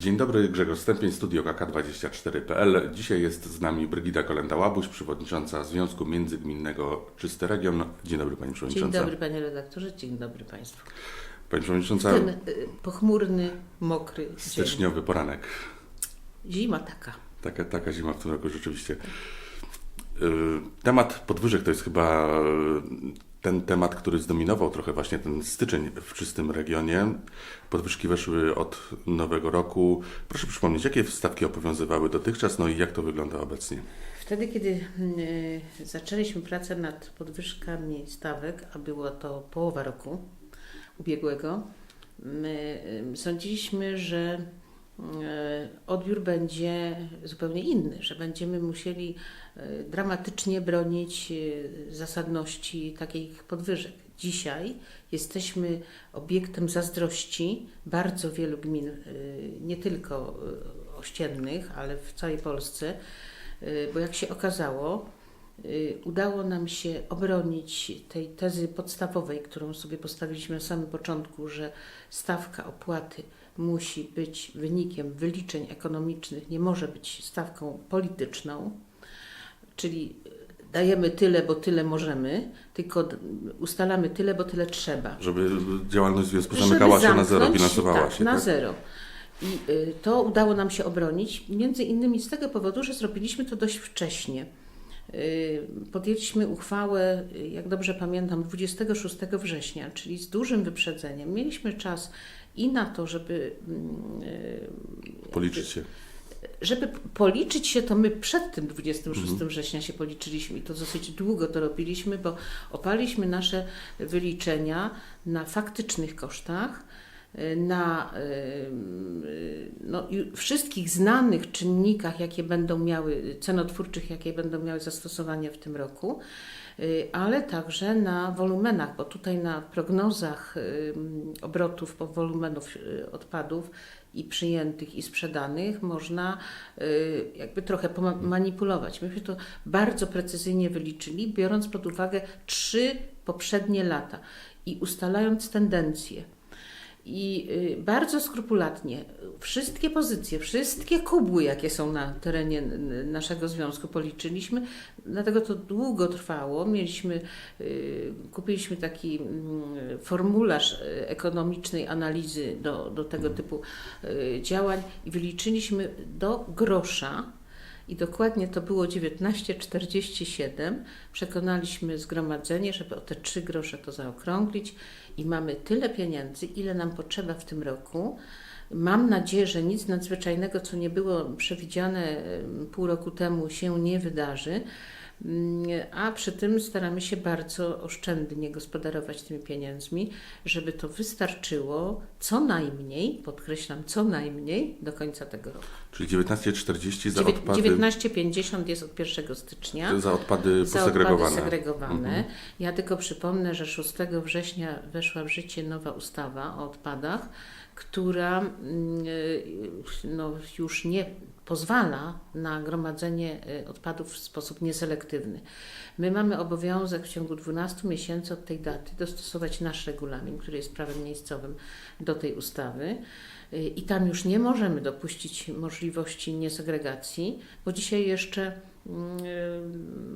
Dzień dobry, Grzegorz Stępień, Studio KK24.pl. Dzisiaj jest z nami Brygida Kolenda-Łabuś, przewodnicząca Związku Międzygminnego Czysty Region. Dzień dobry Pani Dzień Przewodnicząca. dobry panie redaktorze, dzień dobry państwu. Pani Przewodnicząca, Ten y, pochmurny, mokry dzień. styczniowy poranek. Zima taka. Taka, taka zima w tym roku rzeczywiście. Y, Temat podwyżek to jest chyba ten temat, który zdominował trochę właśnie ten styczeń w czystym regionie. Podwyżki weszły od nowego roku. Proszę przypomnieć, jakie stawki obowiązywały dotychczas, no i jak to wygląda obecnie? Wtedy, kiedy y, zaczęliśmy pracę nad podwyżkami stawek, a było to połowa roku ubiegłego, my y, sądziliśmy, że odbiór będzie zupełnie inny, że będziemy musieli y, dramatycznie bronić y, zasadności takich podwyżek. Dzisiaj jesteśmy obiektem zazdrości bardzo wielu gmin, nie tylko ościennych, ale w całej Polsce, bo jak się okazało, udało nam się obronić tej tezy podstawowej, którą sobie postawiliśmy na samym początku, że stawka opłaty musi być wynikiem wyliczeń ekonomicznych, nie może być stawką polityczną, czyli dajemy tyle, bo tyle możemy, tylko ustalamy tyle, bo tyle trzeba. Żeby działalność związku zamykała się na zero, zamknąć, bilansowała tak, się. na tak? zero. I y, to udało nam się obronić, między innymi z tego powodu, że zrobiliśmy to dość wcześnie. Y, Podjęliśmy uchwałę, y, jak dobrze pamiętam, 26 września, czyli z dużym wyprzedzeniem. Mieliśmy czas i na to, żeby mm, y, Policzyć się. żeby policzyć się, to my przed tym 26 Mhm. września się policzyliśmy i to dosyć długo to robiliśmy, bo oparliśmy nasze wyliczenia na faktycznych kosztach, y, na y, no, wszystkich znanych czynnikach, jakie będą miały, cenotwórczych, jakie będą miały zastosowanie w tym roku, ale także na wolumenach, bo tutaj na prognozach y, obrotów wolumenów y, odpadów i przyjętych i sprzedanych można y, jakby trochę manipulować. Myśmy to bardzo precyzyjnie wyliczyli, biorąc pod uwagę trzy poprzednie lata i ustalając tendencje. I y, bardzo skrupulatnie wszystkie pozycje, wszystkie kubły, jakie są na terenie naszego związku, policzyliśmy. Dlatego to długo trwało. Mieliśmy, y, kupiliśmy taki mm, formularz y, ekonomicznej analizy do, do tego typu działań i wyliczyliśmy do grosza. I dokładnie to było 19,47. Przekonaliśmy zgromadzenie, żeby o te 3 grosze to zaokrąglić i mamy tyle pieniędzy, ile nam potrzeba w tym roku. Mam nadzieję, że nic nadzwyczajnego, co nie było przewidziane pół roku temu, się nie wydarzy. A przy tym staramy się bardzo oszczędnie gospodarować tymi pieniędzmi, żeby to wystarczyło co najmniej, podkreślam, co najmniej do końca tego roku. Czyli 19,40 za odpady, 19,50 jest od 1 stycznia. za odpady Za posegregowane. odpady segregowane. Mhm. Ja tylko przypomnę, że 6 września weszła w życie nowa ustawa o odpadach, która mm, y, no, już nie pozwala na gromadzenie y, odpadów w sposób nieselektywny. My mamy obowiązek w ciągu 12 miesięcy od tej daty dostosować nasz regulamin, który jest prawem miejscowym, do tej ustawy. Y, I tam już nie możemy dopuścić możliwości niesegregacji, bo dzisiaj jeszcze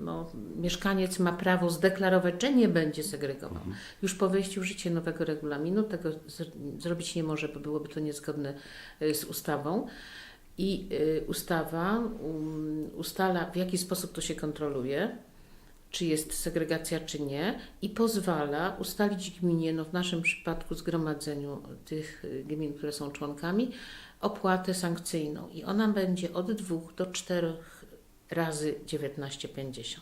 no, mieszkaniec ma prawo zdeklarować, że nie będzie segregował. Już po wejściu w życie nowego regulaminu tego zrobić nie może, bo byłoby to niezgodne y, z ustawą. I y, ustawa um, ustala, w jaki sposób to się kontroluje, czy jest segregacja, czy nie, i pozwala ustalić gminie, no w naszym przypadku zgromadzeniu tych y, gmin, które są członkami, opłatę sankcyjną. I ona będzie od 2 do 4 razy 19,50.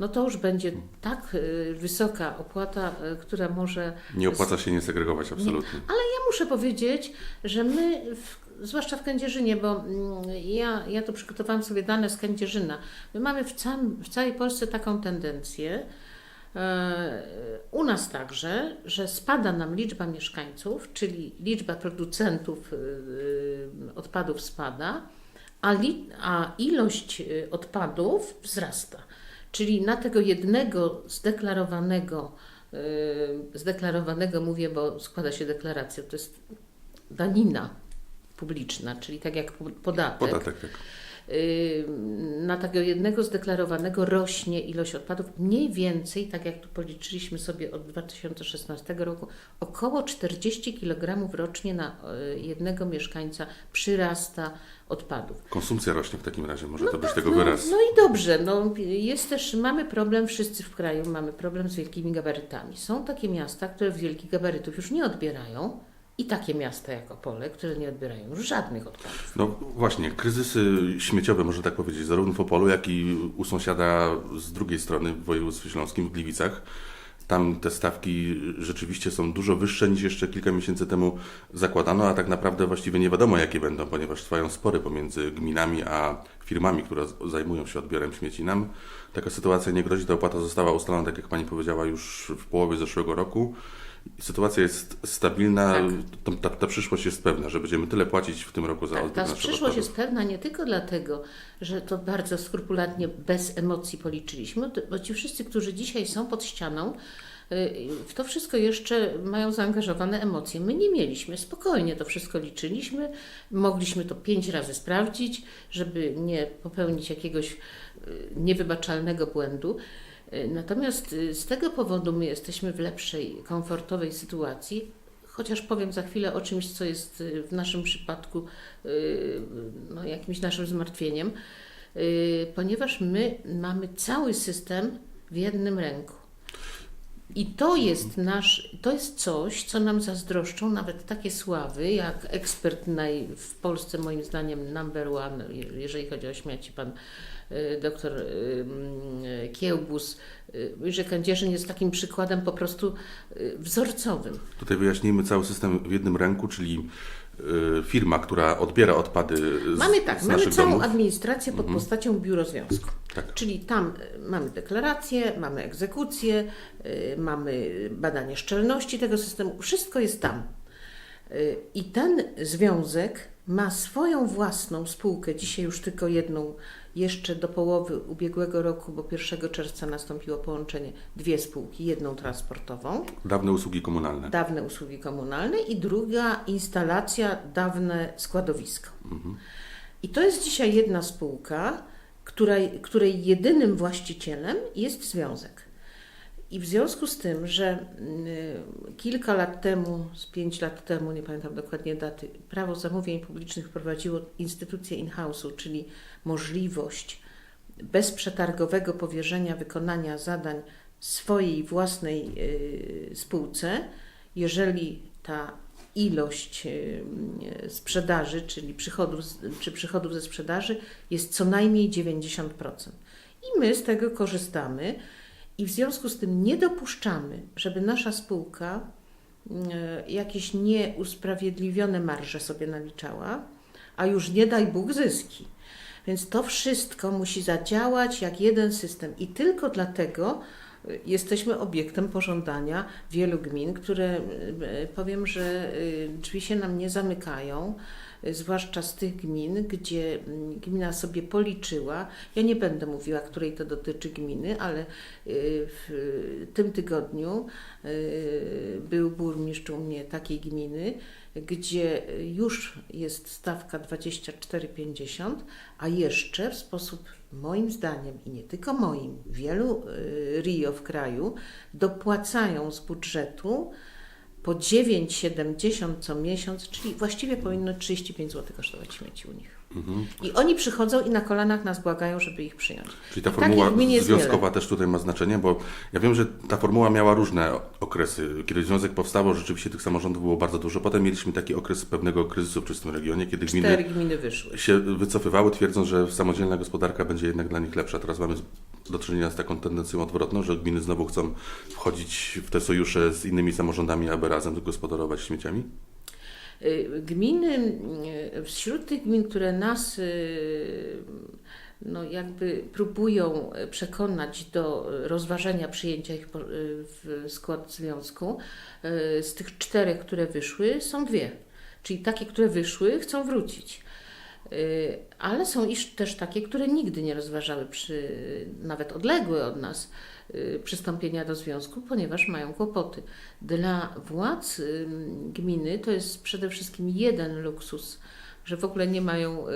No to już będzie tak y, wysoka opłata, y, która może Nie opłaca się nie segregować absolutnie. ja muszę powiedzieć, że my, w, zwłaszcza w Kędzierzynie, bo mm, ja, ja tu przygotowałam sobie dane z Kędzierzyna, my mamy w, całym, w całej Polsce taką tendencję, e, u nas także, że spada nam liczba mieszkańców, czyli liczba producentów y, odpadów spada, a, li, a ilość y, odpadów wzrasta. Czyli na tego jednego zdeklarowanego, y, zdeklarowanego mówię, bo składa się deklaracja, to jest danina publiczna, czyli tak jak po- podatek, Podatek, tak. y, na takiego jednego zdeklarowanego rośnie ilość odpadów mniej więcej, tak jak tu policzyliśmy sobie od 2016 roku, około 40 kg rocznie na jednego mieszkańca przyrasta odpadów. Konsumpcja rośnie w takim razie, może to być tego No, wyraz. no i dobrze, no, jest też, mamy problem wszyscy w kraju, mamy problem z wielkimi gabarytami. Są takie miasta, które wielkich gabarytów już nie odbierają i takie miasta jak Opole, które nie odbierają już żadnych odpadów. No właśnie, kryzysy śmieciowe, można tak powiedzieć, zarówno w Opolu, jak i u sąsiada z drugiej strony w województwie śląskim, w Gliwicach. Tam te stawki rzeczywiście są dużo wyższe niż jeszcze kilka miesięcy temu zakładano, a tak naprawdę właściwie nie wiadomo jakie będą, ponieważ trwają spory pomiędzy gminami a firmami, które zajmują się odbiorem śmieci. Nam taka sytuacja nie grozi, ta opłata została ustalona, tak jak Pani powiedziała, już w połowie zeszłego roku. Sytuacja jest stabilna, Tak. ta, ta, przyszłość jest pewna, że będziemy tyle płacić w tym roku za Tak, odbiór ta przyszłość odpadów. jest pewna nie tylko dlatego, że to bardzo skrupulatnie, bez emocji policzyliśmy, bo ci wszyscy, którzy dzisiaj są pod ścianą, y, w to wszystko jeszcze mają zaangażowane emocje. My nie mieliśmy, spokojnie to wszystko liczyliśmy, mogliśmy to pięć razy sprawdzić, żeby nie popełnić jakiegoś y, niewybaczalnego błędu. Y, Natomiast y, z tego powodu my jesteśmy w lepszej, komfortowej sytuacji, chociaż powiem za chwilę o czymś, co jest y, w naszym przypadku no, jakimś naszym zmartwieniem, ponieważ my mamy cały system w jednym ręku. I to jest nasz, to jest coś, co nam zazdroszczą nawet takie sławy, jak ekspert naj, w Polsce moim zdaniem number one, je- jeżeli chodzi o śmieci, pan doktor y, mm, Kiełbus, y, że Kędzierzyn jest takim przykładem po prostu y, wzorcowym. Tutaj wyjaśnijmy cały system w jednym ręku, czyli y, firma, która odbiera odpady z, Mamy tak, z mamy całą domów. Mhm. administrację pod postacią biuro związku. Tak. Czyli tam y, mamy deklarację, mamy egzekucję, y, mamy badanie szczelności tego systemu, wszystko jest tam. Y, I ten związek ma swoją własną spółkę, dzisiaj już tylko jedną, jeszcze do połowy ubiegłego roku, bo 1 czerwca nastąpiło połączenie, dwie spółki, jedną transportową, Dawne usługi komunalne. dawne usługi komunalne i druga instalacja, dawne składowisko. I to jest dzisiaj jedna spółka, której, której jedynym właścicielem jest związek. I w związku z tym, że y, kilka lat temu, z pięć lat temu, nie pamiętam dokładnie daty, prawo zamówień publicznych wprowadziło instytucję in-house'u, czyli możliwość bezprzetargowego powierzenia wykonania zadań swojej własnej y, spółce, jeżeli ta ilość y, sprzedaży, czyli przychodów, czy przychodów ze sprzedaży jest co najmniej 90%. I my z tego korzystamy i w związku z tym nie dopuszczamy, żeby nasza spółka y, jakieś nieusprawiedliwione marże sobie naliczała, a już nie daj Bóg zyski. Więc to wszystko musi zadziałać jak jeden system i tylko dlatego y, jesteśmy obiektem pożądania wielu gmin, które y, powiem, że drzwi się nam nie zamykają, zwłaszcza z tych gmin, gdzie mm, gmina sobie policzyła. Ja nie będę mówiła, której to dotyczy gminy, ale y, w tym tygodniu y, był burmistrz u mnie takiej gminy, gdzie już jest stawka 24,50, a jeszcze w sposób moim zdaniem i nie tylko moim, wielu y, RIO w kraju dopłacają z budżetu po 9,70 co miesiąc, czyli właściwie powinno 35 zł kosztować śmieci u nich. Mhm. I oni przychodzą i na kolanach nas błagają, żeby ich przyjąć. Czyli ta I formuła takich gmin jest związkowa też tutaj ma znaczenie, bo ja wiem, że ta formuła miała różne okresy. Kiedy związek powstało, rzeczywiście tych samorządów było bardzo dużo. Potem mieliśmy taki okres pewnego kryzysu w czystym regionie, kiedy gminy gminy wyszły. się wycofywały, twierdząc, że samodzielna gospodarka będzie jednak dla nich lepsza. Teraz mamy do czynienia z taką tendencją odwrotną, że gminy znowu chcą wchodzić w te sojusze z innymi samorządami, aby razem gospodarować śmieciami. Y, Gminy, y, wśród tych gmin, które nas y, no jakby próbują przekonać do rozważenia przyjęcia ich w skład związku, z tych czterech, które wyszły, są dwie. Czyli takie, które wyszły, chcą wrócić. Y, Ale są iż też takie, które nigdy nie rozważały, przy, nawet odległe od nas, y, przystąpienia do związku, ponieważ mają kłopoty. Dla władz y, gminy to jest przede wszystkim jeden luksus, że w ogóle nie mają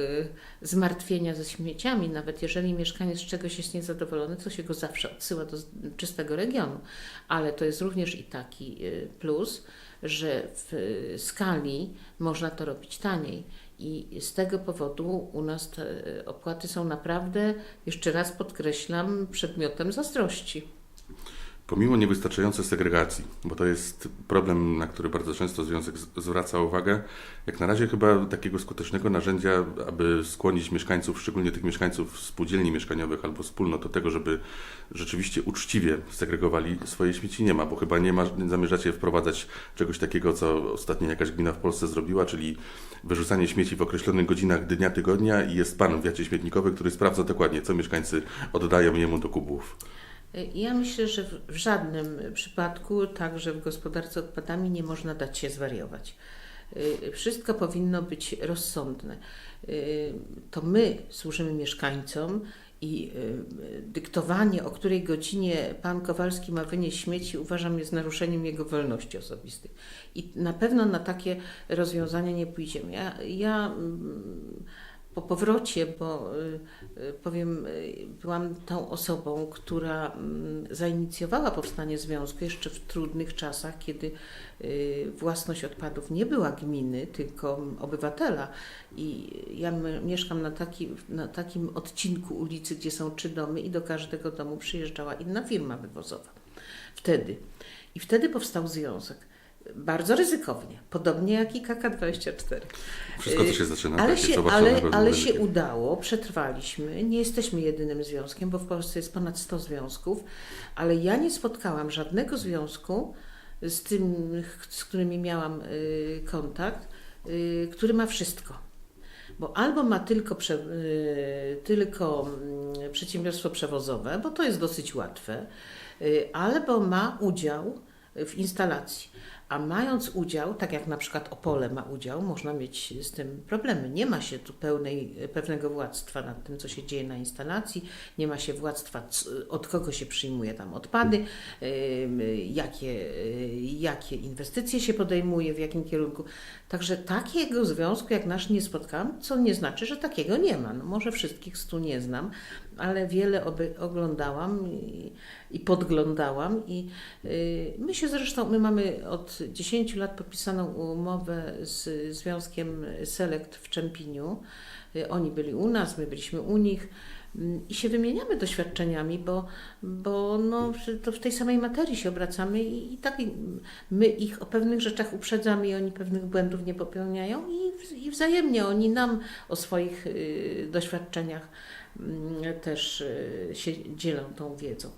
zmartwienia ze śmieciami, nawet jeżeli mieszkaniec z czegoś jest niezadowolony, to się go zawsze odsyła do czystego regionu. Ale to jest również i taki plus, że w skali można to robić taniej. I z tego powodu u nas te opłaty są naprawdę, jeszcze raz podkreślam, przedmiotem zazdrości. Pomimo niewystarczającej segregacji, bo to jest problem, na który bardzo często związek zwraca uwagę, jak na razie chyba takiego skutecznego narzędzia, aby skłonić mieszkańców, szczególnie tych mieszkańców spółdzielni mieszkaniowych albo wspólnot do tego, żeby rzeczywiście uczciwie segregowali swoje śmieci nie ma, bo chyba nie, ma, nie zamierzacie wprowadzać czegoś takiego, co ostatnio jakaś gmina w Polsce zrobiła, czyli wyrzucanie śmieci w określonych godzinach dnia, tygodnia i jest pan w wiacie śmietnikowy, który sprawdza dokładnie, co mieszkańcy oddają jemu do kubów. Ja myślę, że w- żadnym przypadku, także w gospodarce odpadami, nie można dać się zwariować. Y, Wszystko powinno być rozsądne. Y, To my służymy mieszkańcom i y, dyktowanie, o której godzinie pan Kowalski ma wynieść śmieci, uważam jest naruszeniem jego wolności osobistych. I na pewno na takie rozwiązania nie pójdziemy. Ja, ja mm, po powrocie, bo y, y, powiem, y, byłam tą osobą, która mm, zainicjowała powstanie związku jeszcze w trudnych czasach, kiedy własność odpadów nie była gminy, tylko obywatela. I ja mieszkam na, taki, na takim odcinku ulicy, gdzie są trzy domy, i do każdego domu przyjeżdżała inna firma wywozowa. Wtedy. I wtedy powstał związek. Bardzo ryzykownie, podobnie jak i KK24. Wszystko to Y, się zaczyna ale takie, się, ale, ale się udało, przetrwaliśmy. Nie jesteśmy jedynym związkiem, bo w Polsce jest ponad 100 związków, ale ja nie spotkałam żadnego związku z tym, z którymi miałam y, kontakt, y, który ma wszystko. Bo albo ma tylko, prze, tylko mm, przedsiębiorstwo przewozowe, bo to jest dosyć łatwe, albo ma udział w instalacji. A mając udział, tak jak na przykład Opole ma udział, można mieć z tym problemy. Nie ma się tu pełnej, pewnego władztwa nad tym, co się dzieje na instalacji, nie ma się władztwa, od kogo się przyjmuje tam odpady, jakie, y, jakie inwestycje się podejmuje, w jakim kierunku. Także takiego związku jak nasz nie spotkałam, co nie znaczy, że takiego nie ma. No może wszystkich stu nie znam, ale wiele oglądałam i, i podglądałam i y, my się zresztą, my mamy od 10 lat podpisaną umowę z Związkiem Select w Czempiniu. Y, Oni byli u nas, my byliśmy u nich mm, i się wymieniamy doświadczeniami, bo, bo no, to w tej samej materii się obracamy i, i tak my ich o pewnych rzeczach uprzedzamy i oni pewnych błędów nie popełniają i, i wzajemnie oni nam o swoich y, doświadczeniach też y, się dzielą tą wiedzą.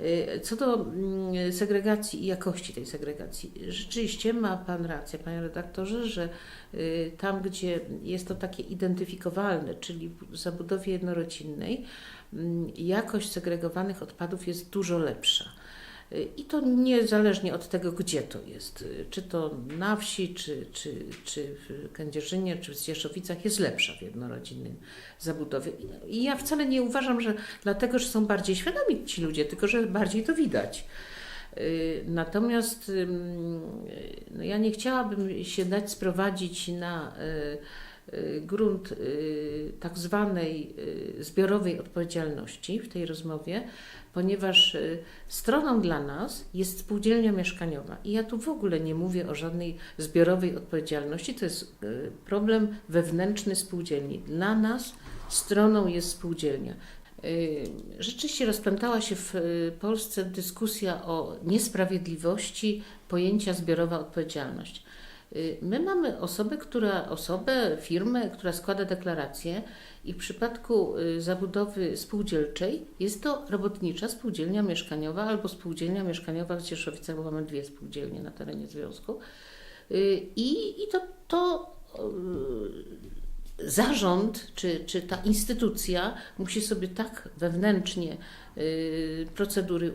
Y, Co do mm, segregacji i jakości tej segregacji, rzeczywiście ma Pan rację, Panie redaktorze, że y, tam, gdzie jest to takie identyfikowalne, czyli w zabudowie jednorodzinnej, mm, jakość segregowanych odpadów jest dużo lepsza. I to niezależnie od tego, gdzie to jest. Czy to na wsi, czy, czy, czy w Kędzierzynie, czy w Zdzieszowicach jest lepsza w jednorodzinnym zabudowie. I- ja wcale nie uważam, że dlatego, że są bardziej świadomi ci ludzie, tylko że bardziej to widać. Y, Natomiast no ja nie chciałabym się dać sprowadzić na y, grunt y, tak zwanej y, zbiorowej odpowiedzialności w tej rozmowie, ponieważ y, stroną dla nas jest spółdzielnia mieszkaniowa. I ja tu w ogóle nie mówię o żadnej zbiorowej odpowiedzialności, to jest y, problem wewnętrzny spółdzielni. Dla nas stroną jest spółdzielnia. Y, Rzeczywiście rozpętała się w y, Polsce dyskusja o niesprawiedliwości pojęcia zbiorowa odpowiedzialność. Y, My mamy osobę, która, osobę, firmę, która składa deklarację i w przypadku y, zabudowy spółdzielczej jest to robotnicza spółdzielnia mieszkaniowa albo spółdzielnia mieszkaniowa w Cieszowicach, bo mamy dwie spółdzielnie na terenie związku. Y, I, i to, to zarząd czy, czy ta instytucja musi sobie tak wewnętrznie procedury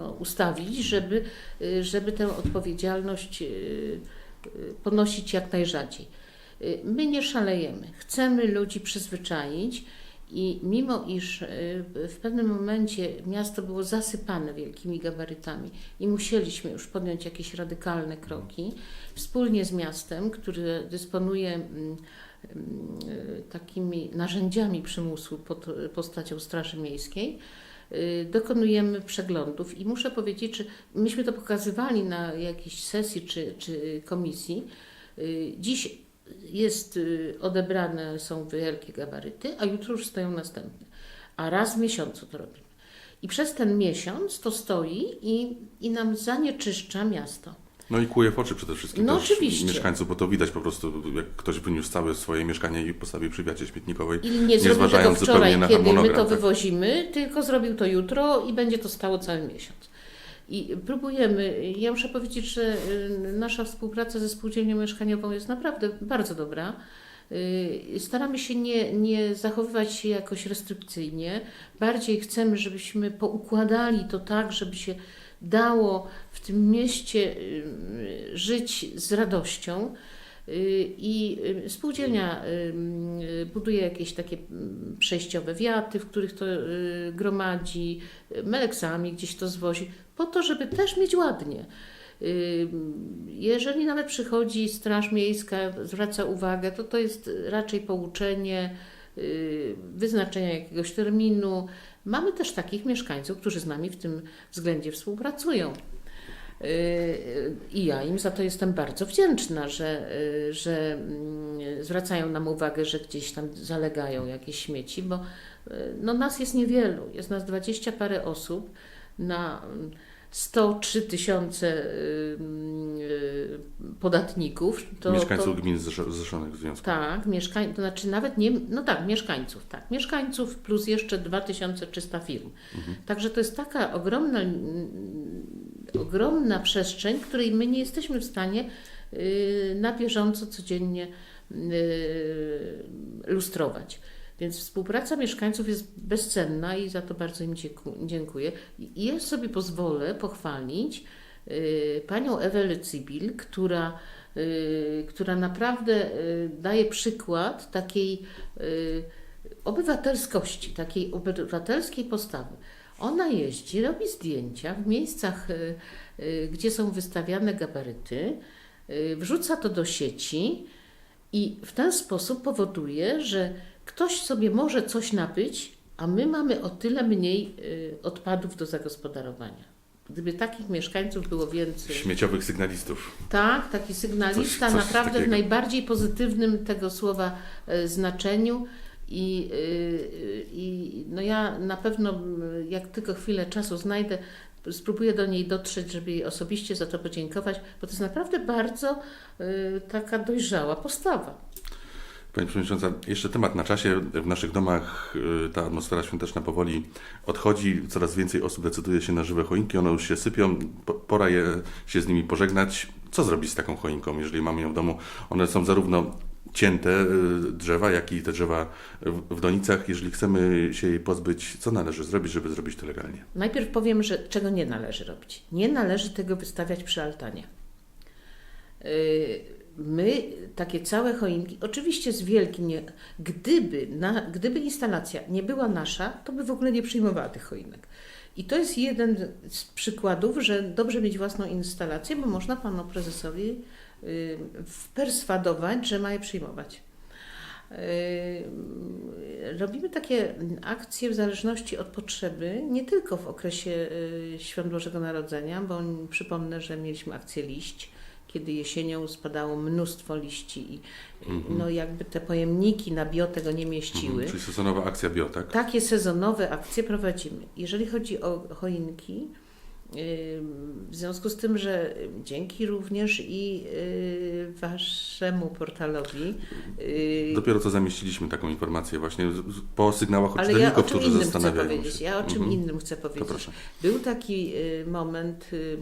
no, ustawić, żeby, y, żeby tę odpowiedzialność y, y, ponosić jak najrzadziej. My nie szalejemy. Chcemy ludzi przyzwyczaić i mimo iż w pewnym momencie miasto było zasypane wielkimi gabarytami i musieliśmy już podjąć jakieś radykalne kroki, wspólnie z miastem, które dysponuje mm, mm, takimi narzędziami przymusu pod postacią Straży Miejskiej, dokonujemy przeglądów i muszę powiedzieć, że myśmy to pokazywali na jakiejś sesji czy, czy komisji. Y, Dziś jest y, odebrane są wielkie gabaryty, a jutro już stoją następne. A raz w miesiącu to robimy. I przez ten miesiąc to stoi i, i nam zanieczyszcza miasto. No i kłuje w oczy przede wszystkim No oczywiście. mieszkańców, bo to widać po prostu, jak ktoś wyniósł całe swoje mieszkanie i postawił przy wiacie śmietnikowej. I nie, zrobił tego wczoraj, kiedy my to tak. wywozimy, tylko zrobił to jutro i będzie to stało cały miesiąc. I próbujemy, ja muszę powiedzieć, że y, nasza współpraca ze spółdzielnią mieszkaniową jest naprawdę bardzo dobra. Y, Staramy się nie, nie zachowywać się jakoś restrykcyjnie. Bardziej chcemy, żebyśmy poukładali to tak, żeby się dało w tym mieście y, żyć z radością. Y, I y, spółdzielnia buduje jakieś takie mm, przejściowe wiaty, w których to gromadzi, meleksami gdzieś to zwozi, po to, żeby też mieć ładnie. Jeżeli nawet przychodzi Straż Miejska, zwraca uwagę, to to jest raczej pouczenie, wyznaczenia jakiegoś terminu. Mamy też takich mieszkańców, którzy z nami w tym względzie współpracują. Y, I ja im za to jestem bardzo wdzięczna, że, y, że mm, zwracają nam uwagę, że gdzieś tam zalegają jakieś śmieci, bo y, no nas jest niewielu, jest nas dwadzieścia parę osób na 103 tysiące y, y, podatników. To, Mieszkańców to, gmin zrzeszo- zrzeszonych w związku. tak, mieszkań, to znaczy nawet nie, no tak, mieszkańców, tak, mieszkańców plus jeszcze 2300 firm. Także to jest taka ogromna, mm, ogromna przestrzeń, której my nie jesteśmy w stanie y, na bieżąco, codziennie y, lustrować. Więc współpraca mieszkańców jest bezcenna i za to bardzo im dziękuję. I ja sobie pozwolę pochwalić y, panią Ewę Lecybil, która, y, która naprawdę y, daje przykład takiej obywatelskości, takiej obywatelskiej postawy. Ona jeździ, robi zdjęcia w miejscach, gdzie są wystawiane gabaryty, wrzuca to do sieci i w ten sposób powoduje, że ktoś sobie może coś nabyć, a my mamy o tyle mniej y, odpadów do zagospodarowania. Gdyby takich mieszkańców było więcej. Śmieciowych sygnalistów. Tak, taki sygnalista Coś- coś naprawdę w takiego. najbardziej pozytywnym tego słowa e, znaczeniu. I, y, i no ja na pewno, jak tylko chwilę czasu znajdę, spróbuję do niej dotrzeć, żeby jej osobiście za to podziękować, bo to jest naprawdę bardzo y, taka dojrzała postawa. Pani Przewodnicząca, jeszcze temat na czasie. W naszych domach y, ta atmosfera świąteczna powoli odchodzi. Coraz więcej osób decyduje się na żywe choinki. One już się sypią. Po- Pora je, się z nimi pożegnać. Co zrobić z taką choinką, jeżeli mamy ją w domu? One są zarówno cięte y, drzewa, jak i te drzewa w donicach. Jeżeli chcemy się jej pozbyć, co należy zrobić, żeby zrobić to legalnie? Najpierw powiem, że czego nie należy robić. Nie należy tego wystawiać przy altanie. Yy, My takie całe choinki, oczywiście z wielkim, nie, gdyby, na, gdyby instalacja nie była nasza, to by w ogóle nie przyjmowała tych choinek. I to jest jeden z przykładów, że dobrze mieć własną instalację, bo można panu prezesowi yy, perswadować, że ma je przyjmować. Yy, Robimy takie akcje w zależności od potrzeby, nie tylko w okresie yy, Świąt Bożego Narodzenia, bo przypomnę, że mieliśmy akcję liść, kiedy jesienią spadało mnóstwo liści i Mhm. no jakby te pojemniki na bio tego nie mieściły. Mhm, Czyli sezonowa akcja bio, tak? Takie sezonowe akcje prowadzimy. Jeżeli chodzi o choinki, w związku z tym, że dzięki również i yy, Waszemu portalowi, yy, Dopiero co zamieściliśmy taką informację właśnie po sygnałach od ja czytelników, którzy innym chcę zastanawiają powiedzieć. się. Ja o czym Mhm. innym chcę powiedzieć. Był taki y, moment y,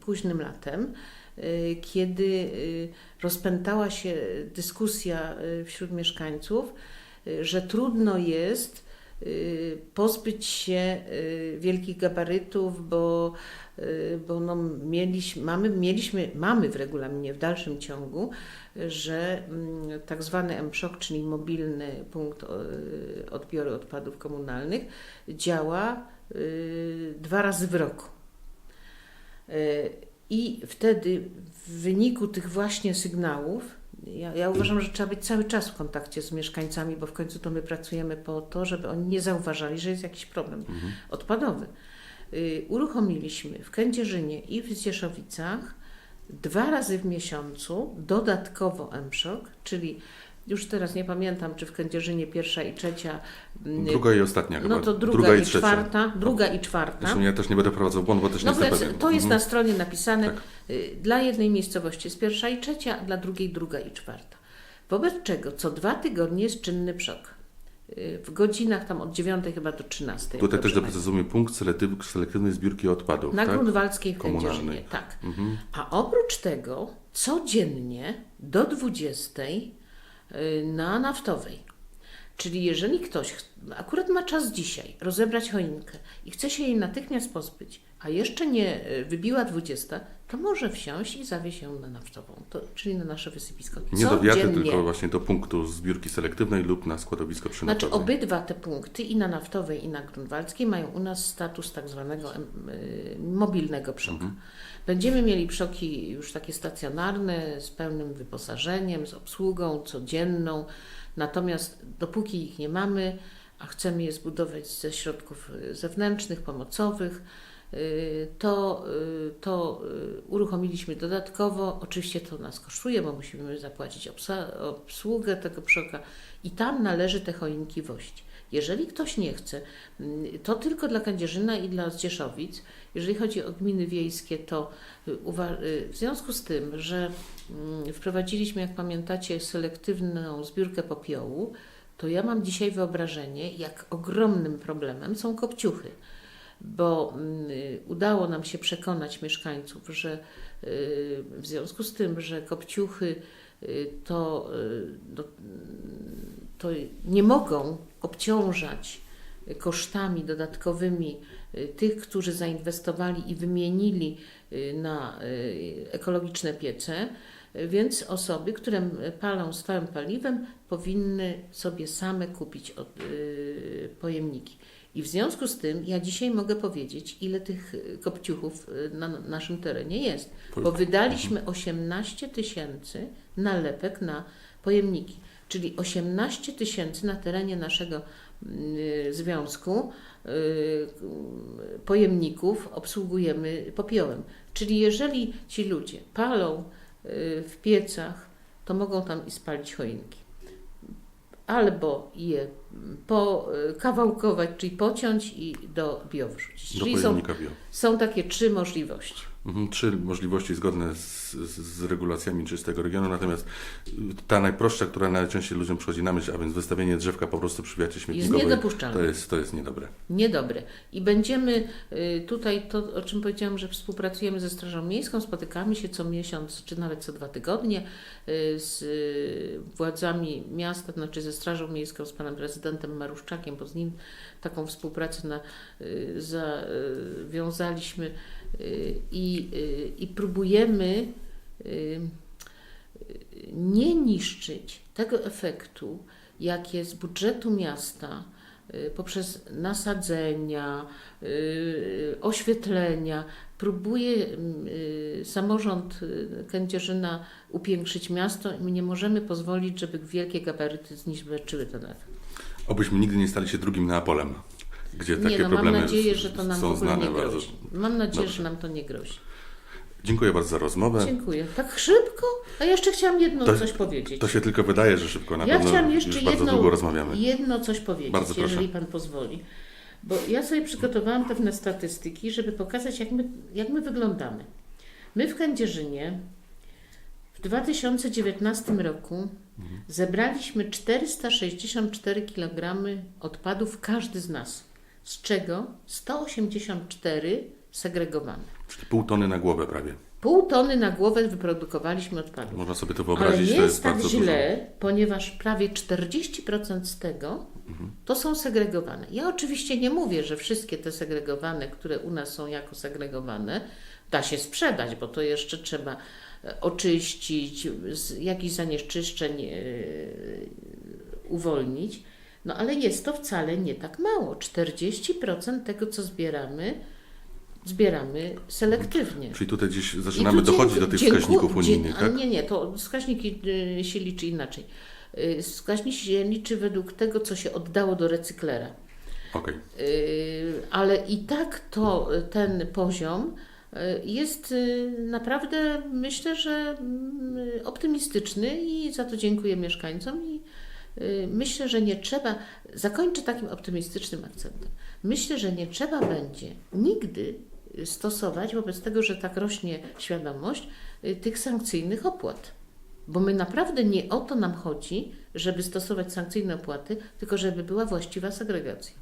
późnym latem, y, kiedy y, rozpętała się dyskusja y, wśród mieszkańców, y, że trudno jest y, pozbyć się y, wielkich gabarytów, bo, y, bo no mieliśmy, mamy, mieliśmy, mamy w regulaminie w dalszym ciągu, że mm, tak zwany MSZOK, czyli mobilny punkt y, odbioru odpadów komunalnych, działa y, dwa razy w roku. Y, I wtedy w wyniku tych właśnie sygnałów, ja, ja uważam, że trzeba być cały czas w kontakcie z mieszkańcami, bo w końcu to my pracujemy po to, żeby oni nie zauważali, że jest jakiś problem odpadowy. Y, Uruchomiliśmy w Kędzierzynie i w Zdzieszowicach dwa razy w miesiącu dodatkowo MSZOK, czyli już teraz nie pamiętam, czy w Kędzierzynie pierwsza i trzecia, mm, Druga i ostatnia chyba. no to druga, i, trzecia. czwarta, druga i czwarta. Zresztą ja też nie będę prowadzał błąd, bo też No nie jestem pewien. to jest Mhm. na stronie napisane. Tak. y, Dla jednej miejscowości jest pierwsza i trzecia, a dla drugiej druga i czwarta. Wobec czego co dwa tygodnie jest czynny przok. Y, W godzinach tam od 9 chyba do 13. jak Tutaj też doprecyzujmy punkt selektyw- selektywnej zbiórki odpadów. na tak? Grunwaldzkiej w Komunalnej. Tak. Mhm. A oprócz tego codziennie do 20 y, na naftowej. Czyli jeżeli ktoś akurat ma czas dzisiaj rozebrać choinkę i chce się jej natychmiast pozbyć, a jeszcze nie y, wybiła 20, to może wsiąść i zawieźć ją na naftową, to, czyli na nasze wysypisko. Nie do wiaty, tylko właśnie do punktu zbiórki selektywnej lub na składowisko Znaczy przynatowe. obydwa te punkty, i na naftowej, i na grunwaldzkiej, mają u nas status tak zwanego y, mobilnego przoka. Będziemy mieli przoki już takie stacjonarne, z pełnym wyposażeniem, z obsługą codzienną. Natomiast dopóki ich nie mamy, a chcemy je zbudować ze środków y, zewnętrznych, pomocowych, to, y, to y, uruchomiliśmy dodatkowo. Oczywiście to nas kosztuje, bo musimy zapłacić obsługę tego przoka i tam należy te choinki wozić. Jeżeli ktoś nie chce, to tylko dla Kędzierzyna i dla Zdzieszowic. Jeżeli chodzi o gminy wiejskie, to y, y, w związku z tym, że mm, wprowadziliśmy, jak pamiętacie, selektywną zbiórkę popiołu, to ja mam dzisiaj wyobrażenie, jak ogromnym problemem są kopciuchy bo mm, udało nam się przekonać mieszkańców, że y, w związku z tym, że kopciuchy y, to, y, to nie mogą obciążać kosztami dodatkowymi tych, którzy zainwestowali i wymienili na ekologiczne piece, więc osoby, które palą stałym paliwem, powinny sobie same kupić pojemniki. I w związku z tym ja dzisiaj mogę powiedzieć, ile tych y, kopciuchów y, na na naszym terenie jest. Bo wydaliśmy 18 tysięcy nalepek na pojemniki, czyli 18 tysięcy na terenie naszego y, związku pojemników obsługujemy popiołem. Czyli jeżeli ci ludzie palą w piecach, to mogą tam i spalić choinki. Albo je pokawałkować, czyli pociąć i do bio wrzucić. Do Czyli są, bio. są takie trzy możliwości. Mhm, Trzy możliwości zgodne z, z, regulacjami czystego regionu, natomiast ta najprostsza, która najczęściej ludziom przychodzi na myśl, a więc wystawienie drzewka po prostu przy wiacie śmietnikowej, niedopuszczalne. to jest, to jest niedobre. Niedobre. I będziemy y, tutaj, to o czym powiedziałam, że współpracujemy ze Strażą Miejską, spotykamy się co miesiąc, czy nawet co dwa tygodnie y, z y, władzami miasta, znaczy ze Strażą Miejską, z panem prezydentem Maruszczakiem, bo z nim taką współpracę na, zawiązaliśmy i, y, i próbujemy y, nie niszczyć tego efektu, jakie z budżetu miasta y, poprzez nasadzenia, y, oświetlenia próbuje y, samorząd y, Kędzierzyna upiększyć miasto i my nie możemy pozwolić, żeby wielkie gabaryty zniszczyły ten efekt. Obyśmy nigdy nie stali się drugim Neapolem, gdzie takie Nie no, mam problemy nadzieję, s- że to nam są znane nie bardzo. grozi. Mam nadzieję, Dobrze. że nam to nie grozi. Dziękuję bardzo za rozmowę. Dziękuję. Tak szybko? A jeszcze chciałam jedno To- coś powiedzieć. To się tylko wydaje, że szybko, na ja pewno chciałam jeszcze już bardzo jedno, długo rozmawiamy. jedno coś powiedzieć, Bardzo proszę. jeżeli Pan pozwoli. Bo ja sobie przygotowałam pewne statystyki, żeby pokazać, jak my, jak my wyglądamy. My w Kędzierzynie w 2019 roku Mhm. zebraliśmy 464 kg odpadów każdy z nas, z czego 184 segregowane. Czyli pół tony na głowę prawie. Pół tony na głowę wyprodukowaliśmy odpadów. Można sobie to Ale wyobrazić, nie to jest jest tak źle, ponieważ prawie 40% z tego To są segregowane. Ja oczywiście nie mówię, że wszystkie te segregowane, które u nas są jako segregowane, da się sprzedać, bo to jeszcze trzeba e, oczyścić, z jakichś zanieczyszczeń e, uwolnić. No ale jest to wcale nie tak mało. 40% tego, co zbieramy, zbieramy selektywnie. Czyli tutaj gdzieś zaczynamy dochodzić do tych wskaźników unijnych, tak? Nie, nie, to wskaźniki y, się liczy inaczej. Y, Wskaźnik się liczy według tego, co się oddało do recyklera. Okej. Y, Ale i tak to ten poziom y, jest naprawdę, myślę, że mm, optymistyczny i za to dziękuję mieszkańcom myślę, że nie trzeba, zakończę takim optymistycznym akcentem. Myślę, że nie trzeba będzie nigdy stosować wobec tego, że tak rośnie świadomość y, tych sankcyjnych opłat. Bo my naprawdę nie o to nam chodzi, żeby stosować sankcyjne opłaty, tylko żeby była właściwa segregacja.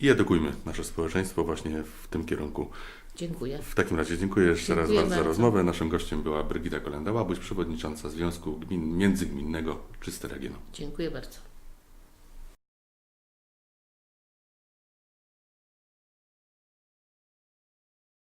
I edukujmy nasze społeczeństwo właśnie w tym kierunku. Dziękuję. W takim razie dziękuję jeszcze raz Dziękuję bardzo za rozmowę. Naszym gościem była Brygida Kolenda-Łabuś, przewodnicząca Związku Gmin Międzygminnego Czysty Region. Dziękuję bardzo.